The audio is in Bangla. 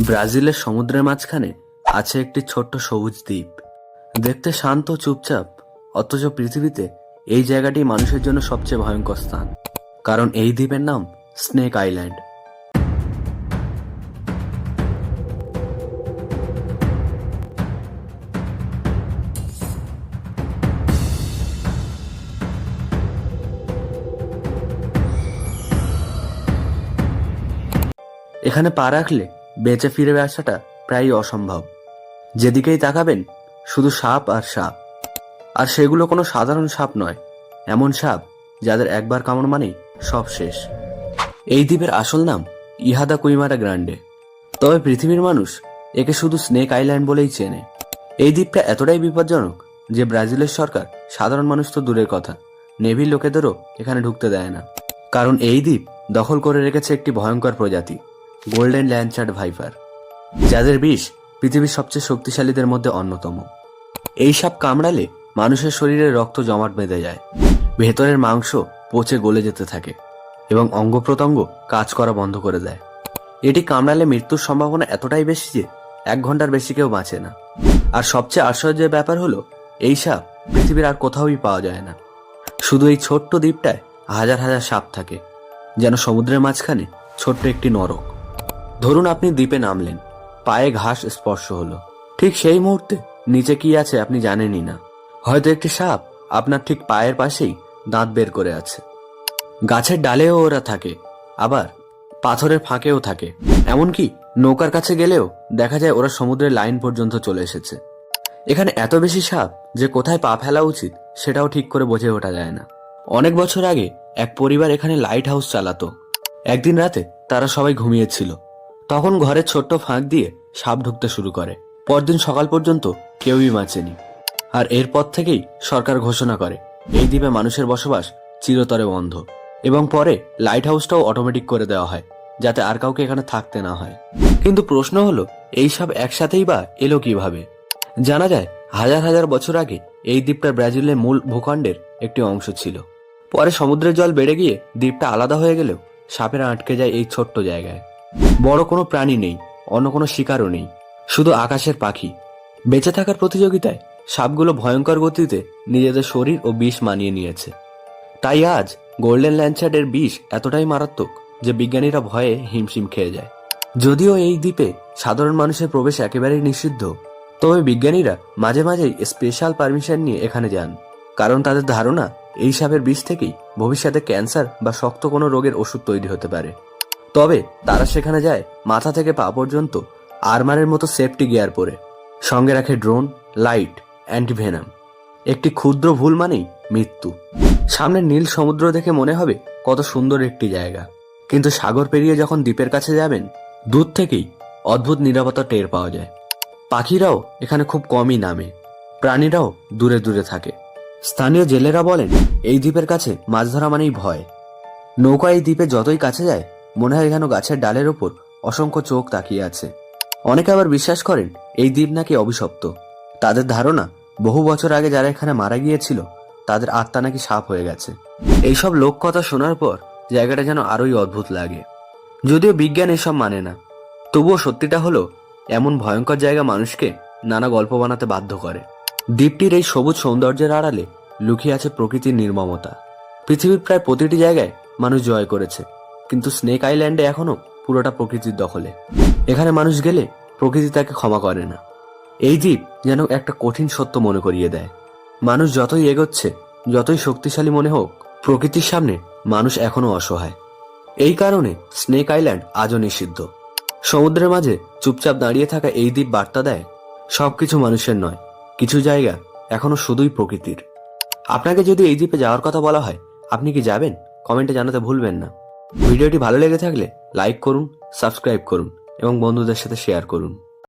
ব্রাজিলের সমুদ্রের মাঝখানে আছে একটি ছোট্ট সবুজ দ্বীপ। দেখতে শান্ত, চুপচাপ, অথচ পৃথিবীতে এই জায়গাটি মানুষের জন্য সবচেয়ে ভয়ঙ্কর স্থান। কারণ এই দ্বীপের নাম স্নেক আইল্যান্ড। এখানে পা রাখলে বেঁচে ফিরে আসাটা প্রায়ই অসম্ভব। যেদিকেই তাকাবেন, শুধু সাপ আর সাপ। আর সেগুলো কোনো সাধারণ সাপ নয়, এমন সাপ যাদের একবার কামড় মানেই সব শেষ। এই দ্বীপের আসল নাম ইহাদা কুইমারা গ্রান্ডে। তবে পৃথিবীর মানুষ একে শুধু স্নেক আইল্যান্ড বলেই চেনে। এই দ্বীপটা এতটাই বিপজ্জনক যে ব্রাজিলের সরকার সাধারণ মানুষ তো দূরের কথা নেভির লোকেদেরও এখানে ঢুকতে দেয় না। কারণ এই দ্বীপ দখল করে রেখেছে একটি ভয়ঙ্কর প্রজাতি গোল্ডেন ল্যান্ডচার্ড ভাইপার যাদের বিষ পৃথিবীর সবচেয়ে শক্তিশালীদের মধ্যে অন্যতম। এই সাপ কামড়ালে মানুষের শরীরে রক্ত জমাট বেঁধে যায়। ভেতরের মাংস পচে গলে যেতে থাকে এবং অঙ্গ প্রত্যঙ্গ কাজ করা বন্ধ করে দেয়। এটি কামড়ালে মৃত্যুর সম্ভাবনা এতটাই বেশি যে এক ঘণ্টার বেশি কেউ বাঁচে না। আর সবচেয়ে আশ্চর্যের ব্যাপার হলো, এই সাপ পৃথিবীর আর কোথাওই পাওয়া যায় না। শুধু এই ছোট্ট দ্বীপটায় হাজার হাজার সাপ থাকে, যেন সমুদ্রের মাঝখানে ছোট্ট একটি নরক। ধরুন আপনি দ্বীপে নামলেন, পায়ে ঘাস স্পর্শ হলো। ঠিক সেই মুহূর্তে নিচে কি আছে আপনি জানেনই না। হয়তো একটি সাপ আপনার ঠিক পায়ের পাশেই দাঁত বের করে আছে। গাছের ডালেও ওরা থাকে, আবার পাথরের ফাঁকেও থাকে। এমনকি নৌকার কাছে গেলেও দেখা যায় ওরা সমুদ্রের লাইন পর্যন্ত চলে এসেছে। এখানে এত বেশি সাপ যে কোথায় পা ফেলা উচিত সেটাও ঠিক করে বোঝে ওঠা যায় না। অনেক বছর আগে এক পরিবার এখানে লাইট হাউস চালাতো। একদিন রাতে তারা সবাই ঘুমিয়েছিল। তখন ঘরের ছোট্ট ফাঁক দিয়ে সাপ ঢুকতে শুরু করে। পরদিন সকাল পর্যন্ত কেউই বাঁচেনি। আর এরপর থেকেই সরকার ঘোষণা করে, এই দ্বীপে মানুষের বসবাস চিরতরে বন্ধ। এবং পরে লাইট হাউসটাও অটোমেটিক করে দেওয়া হয়, যাতে আর কাউকে এখানে থাকতে না হয়। কিন্তু প্রশ্ন হলো, এই সব একসাথেই বা এলো কীভাবে? জানা যায়, হাজার হাজার বছর আগে এই দ্বীপটা ব্রাজিলের মূল ভূখণ্ডের একটি অংশ ছিল। পরে সমুদ্রের জল বেড়ে গিয়ে দ্বীপটা আলাদা হয়ে গেলেও সাপেরা আটকে যায় এই ছোট্ট জায়গায়। বড় কোনো প্রাণী নেই, অন্য কোনো শিকারও নেই, শুধু আকাশের পাখি। বেঁচে থাকার প্রতিযোগিতায় সাপগুলো ভয়ঙ্কর গতিতে নিজেদের শরীর ও বিষ মানিয়ে নিয়েছে। তাই আজ গোল্ডেন ল্যান্ডচার্ডের বিষ এতটাই মারাত্মক যে বিজ্ঞানীরা ভয়ে হিমশিম খেয়ে যায়। যদিও এই দ্বীপে সাধারণ মানুষের প্রবেশ একেবারেই নিষিদ্ধ, তবে বিজ্ঞানীরা মাঝে মাঝেই স্পেশাল পারমিশন নিয়ে এখানে যান, কারণ তাদের ধারণা এই সাপের বিষ থেকেই ভবিষ্যতে ক্যান্সার বা শক্ত কোনো রোগের ওষুধ তৈরি হতে পারে। তবে তারা সেখানে যায় মাথা থেকে পা পর্যন্ত আর্মারের মতো সেফটি গিয়ার পরে। সঙ্গে রাখে ড্রোন, লাইট অ্যান্টিভেনাম একটি ক্ষুদ্র ভুল মানেই মৃত্যু। সামনে নীল সমুদ্র দেখে মনে হবে কত সুন্দর একটি জায়গা। কিন্তু সাগর পেরিয়ে যখন দ্বীপের কাছে যাবেন, দূর থেকেই অদ্ভুত নিরাপত্তা টের পাওয়া যায়। পাখিরাও এখানে খুব কমই নামে। প্রাণীরাও দূরে দূরে থাকে। স্থানীয় জেলেরা বলেন, এই দ্বীপের কাছে মাছ ধরা মানেই ভয়। নৌকা এই দ্বীপে যতই কাছে যায় মনে হয় যেন গাছের ডালের ওপর অসংখ্য চোখ তাকিয়ে আছে। অনেকে আবার বিশ্বাস করেন, এই দ্বীপ নাকি অভিশপ্ত। তাদের ধারণা, বহু বছর আগে যারা এখানে মারা গিয়েছিল, তাদের আত্মা নাকি সাপ হয়ে গেছে। এইসব লোক কথা শোনার পর জায়গাটা যেন আরোই অদ্ভুত লাগে। যদিও বিজ্ঞান এসব মানে না, তবুও সত্যিটা হলো, এমন ভয়ঙ্কর জায়গা মানুষকে নানা গল্প বানাতে বাধ্য করে। দ্বীপটির এই সবুজ সৌন্দর্যের আড়ালে লুকিয়ে আছে প্রকৃতির নির্মমতা। পৃথিবীর প্রায় প্রতিটি জায়গায় মানুষ জয় করেছে। কিন্তু স্নেক আইল্যান্ডে এখনও পুরোটা প্রকৃতির দখলে। এখানে মানুষ গেলে প্রকৃতি তাকে ক্ষমা করে না। এই দ্বীপ যেন একটা কঠিন সত্য মনে করিয়ে দেয়। মানুষ যতই এগোচ্ছে, যতই শক্তিশালী মনে হোক, প্রকৃতির সামনে মানুষ এখনও অসহায়। এই কারণে স্নেক আইল্যান্ড আজও নিষিদ্ধ। সমুদ্রের মাঝে চুপচাপ দাঁড়িয়ে থাকা এই দ্বীপ বার্তা দেয়, সবকিছু মানুষের নয়, কিছু জায়গা এখনও শুধুই প্রকৃতির। আপনাকে যদি এই দ্বীপে যাওয়ার কথা বলা হয়, আপনি কি যাবেন? কমেন্টে জানাতে ভুলবেন না। ভিডিওটি ভালো লেগে থাকলে লাইক করুন সাবস্ক্রাইব করুন এবং বন্ধুদের সাথে শেয়ার করুন।